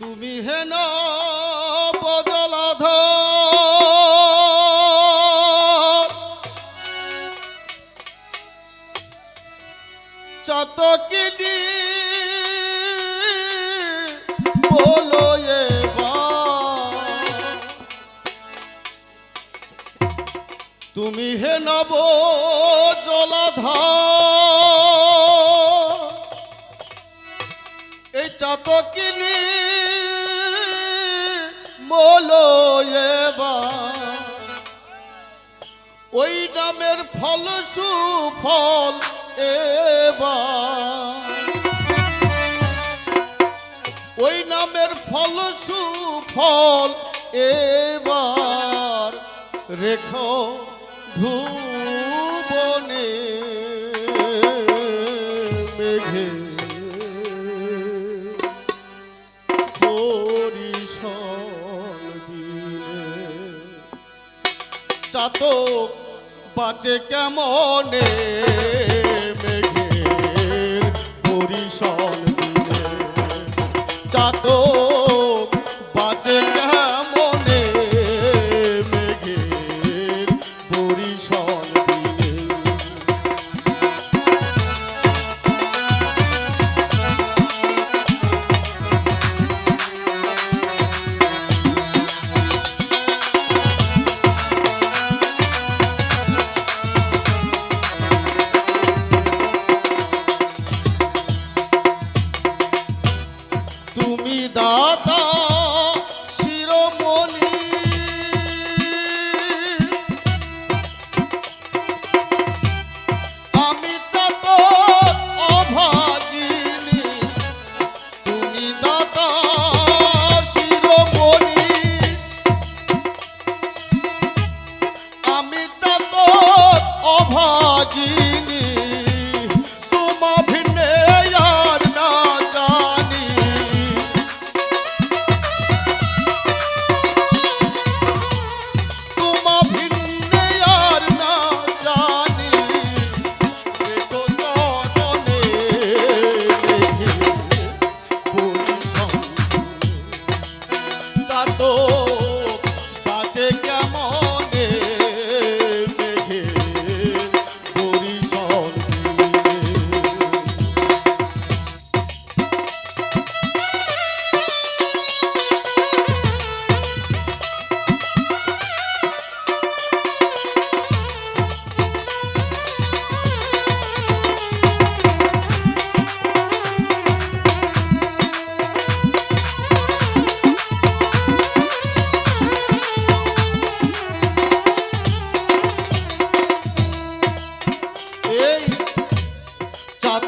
তুমি হেন বদলাধ চাতকিনি তুমি হে নব জলাধার এই চাতকিনি ওই নামের ফল সুফল ওই নামের ফল সুফল এবার। রেখো ভুবনে মেঘে। চাতক বাঁচে কেমনে? অভাগিনী তোমা ভিন্নে আর না জানি। তোমা ভিন্নে আর না জানি দেখো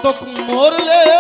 চাতক মরলে